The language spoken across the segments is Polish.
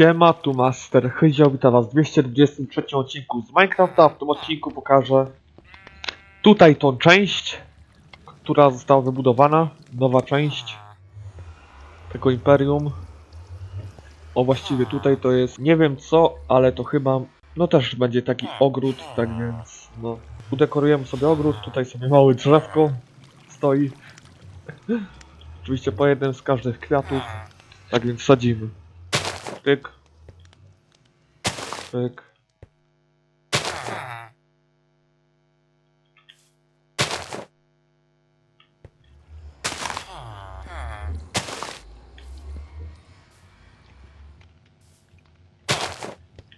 Siema, tu Master Hyzio, witam was w 223 odcinku z Minecrafta. W tym odcinku pokażę tutaj tą część, która została wybudowana, nowa część tego imperium. O właściwie tutaj to jest, nie wiem co, ale to chyba, no też będzie taki ogród, tak więc no. Udekorujemy sobie ogród, tutaj sobie małe drzewko stoi. Oczywiście po jednym z każdych kwiatów, tak więc sadzimy. Pyk. Pyk.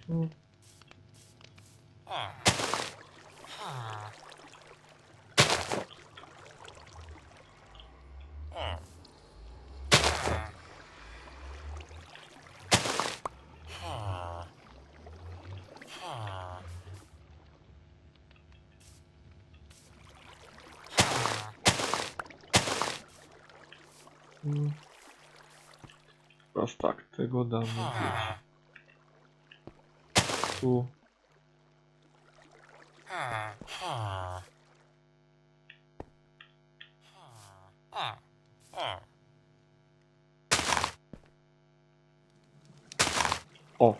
Mm. Mm. Teraz tak, tego damy. Tu. O.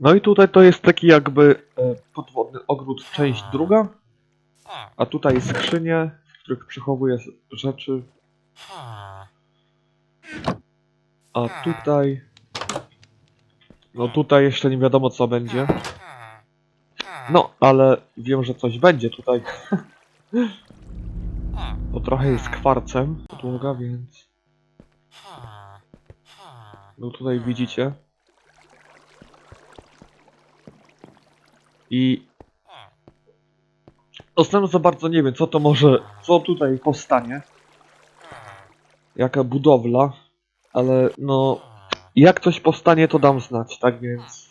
No i tutaj to jest taki jakby e, podwodny ogród, część druga. A tutaj skrzynie, których przechowuję s- rzeczy. A tutaj... No tutaj jeszcze nie wiadomo co będzie. No, ale wiem, że coś będzie tutaj. Bo trochę jest kwarcem podłoga, więc... No tutaj widzicie. I... Ostatnio za bardzo nie wiem, co to może... Co tutaj powstanie. Jaka budowla. Ale no... Jak coś powstanie, to dam znać, tak więc...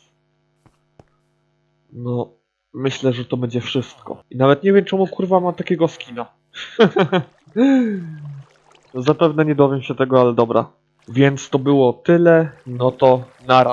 No... Myślę, że to będzie wszystko. I nawet nie wiem, czemu kurwa ma takiego skina. Zapewne nie dowiem się tego, ale dobra. Więc to było tyle, no to nara.